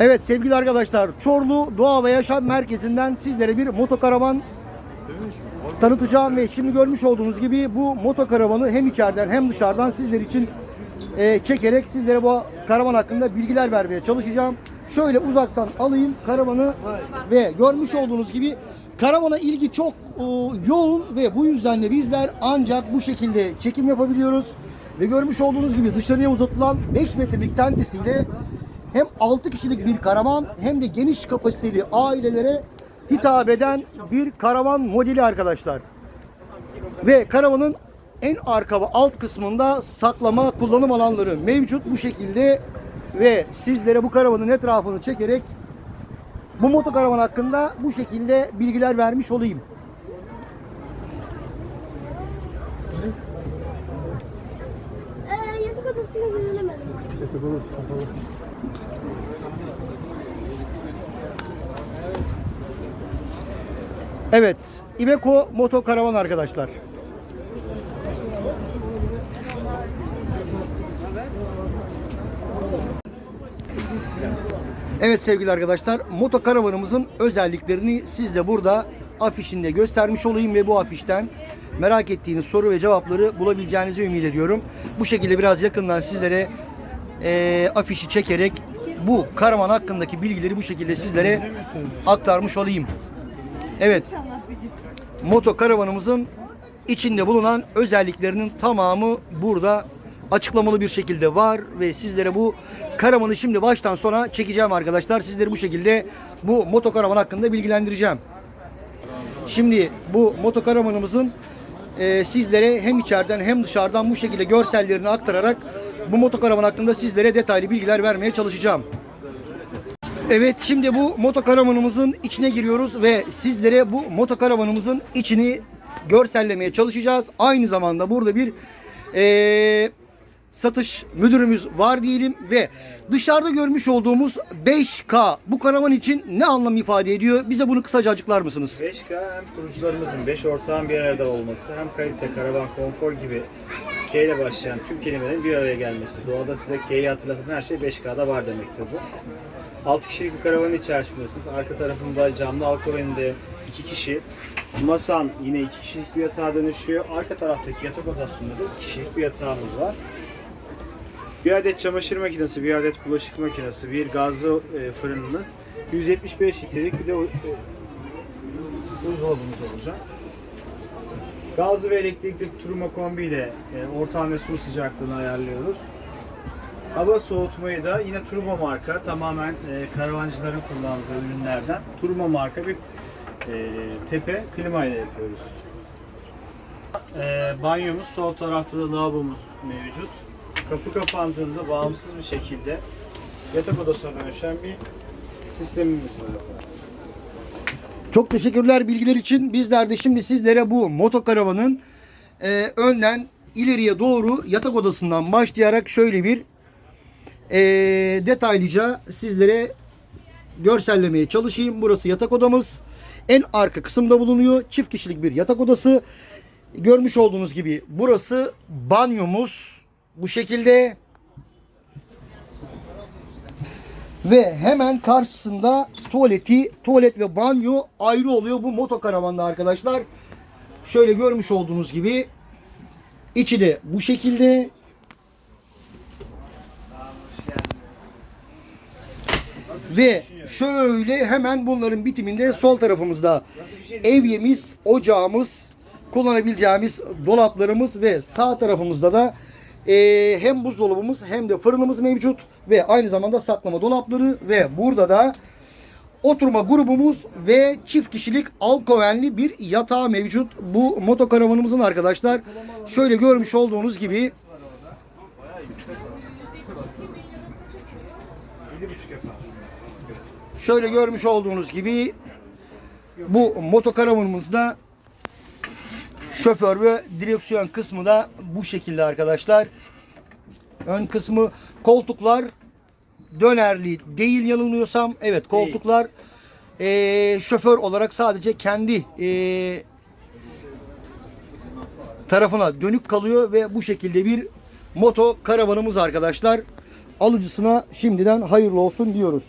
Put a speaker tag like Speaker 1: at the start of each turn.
Speaker 1: Evet sevgili arkadaşlar Çorlu Doğa ve Yaşam Merkezi'nden sizlere bir motokaravan tanıtacağım ve şimdi görmüş olduğunuz gibi bu motokaravanı hem içeriden hem dışarıdan sizler için e, çekerek sizlere bu karavan hakkında bilgiler vermeye çalışacağım. Şöyle uzaktan alayım karavanı ve görmüş olduğunuz gibi karavana ilgi çok e, yoğun ve bu yüzden de bizler ancak bu şekilde çekim yapabiliyoruz. Ve görmüş olduğunuz gibi dışarıya uzatılan 5 metrelik tentesiyle hem 6 kişilik bir karavan hem de geniş kapasiteli ailelere hitap eden bir karavan modeli arkadaşlar. Ve karavanın en arka ve alt kısmında saklama kullanım alanları mevcut bu şekilde ve sizlere bu karavanın etrafını çekerek bu motokaravan hakkında bu şekilde bilgiler vermiş olayım.
Speaker 2: Ee, yatak odasına
Speaker 3: Yatak olur kapalı.
Speaker 1: Evet, Iveco motokaravan arkadaşlar. Evet sevgili arkadaşlar, motokaravanımızın özelliklerini siz de burada afişinde göstermiş olayım ve bu afişten merak ettiğiniz soru ve cevapları bulabileceğinizi ümit ediyorum. Bu şekilde biraz yakından sizlere eee, afişi çekerek bu karavan hakkındaki bilgileri bu şekilde sizlere aktarmış olayım. Evet. Moto karavanımızın içinde bulunan özelliklerinin tamamı burada açıklamalı bir şekilde var ve sizlere bu karavanı şimdi baştan sona çekeceğim arkadaşlar. Sizleri bu şekilde bu moto karavan hakkında bilgilendireceğim. Şimdi bu moto karavanımızın e, sizlere hem içeriden hem dışarıdan bu şekilde görsellerini aktararak bu moto karavan hakkında sizlere detaylı bilgiler vermeye çalışacağım. Evet şimdi bu motokaravanımızın içine giriyoruz ve sizlere bu motokaravanımızın içini görsellemeye çalışacağız. Aynı zamanda burada bir eee, satış müdürümüz var diyelim ve dışarıda görmüş olduğumuz 5K bu karavan için ne anlam ifade ediyor? Bize bunu kısaca açıklar mısınız?
Speaker 4: 5K hem kurucularımızın 5 ortağın bir arada olması hem kalite, karavan, konfor gibi K ile başlayan tüm kelimelerin bir araya gelmesi. Doğada size K'yi hatırlatan her şey 5K'da var demektir bu. 6 kişilik bir karavanın içerisindesiniz. Arka tarafında camlı alkol önünde 2 kişi. Masan yine 2 kişilik bir yatağa dönüşüyor. Arka taraftaki yatak odasında da 2 kişilik bir yatağımız var. Bir adet çamaşır makinesi, bir adet bulaşık makinesi, bir gazlı e, fırınımız, 175 litrelik bir de e, buzdolabımız olacak. Gazlı ve elektrikli turma kombi ile e, ortam ve su sıcaklığını ayarlıyoruz. Hava soğutmayı da yine Turbo marka tamamen karavancıların kullandığı ürünlerden Turbo marka bir tepe klima ile yapıyoruz. Banyomuz sol tarafta da lavabomuz mevcut. Kapı kapandığında bağımsız bir şekilde yatak odasına dönüşen bir sistemimiz var.
Speaker 1: Çok teşekkürler bilgiler için. Bizler de şimdi sizlere bu motokaravanın e, önden ileriye doğru yatak odasından başlayarak şöyle bir e, detaylıca sizlere görsellemeye çalışayım. Burası yatak odamız. En arka kısımda bulunuyor. Çift kişilik bir yatak odası. Görmüş olduğunuz gibi burası banyomuz. Bu şekilde. Ve hemen karşısında tuvaleti, tuvalet ve banyo ayrı oluyor bu motokaravanda arkadaşlar. Şöyle görmüş olduğunuz gibi içi de bu şekilde. Ve şöyle hemen bunların bitiminde sol tarafımızda evyemiz, ocağımız, kullanabileceğimiz dolaplarımız ve sağ tarafımızda da eee, hem buzdolabımız hem de fırınımız mevcut ve aynı zamanda saklama dolapları ve burada da oturma grubumuz ve çift kişilik alkovenli bir yatağı mevcut. Bu motokaravanımızın arkadaşlar şöyle görmüş olduğunuz gibi şöyle görmüş olduğunuz gibi bu motokaravanımızda şoför ve direksiyon kısmı da bu şekilde arkadaşlar. Ön kısmı koltuklar dönerli değil yanılmıyorsam. Evet koltuklar eee, şoför olarak sadece kendi eee, tarafına dönük kalıyor ve bu şekilde bir moto karavanımız arkadaşlar. Alıcısına şimdiden hayırlı olsun diyoruz.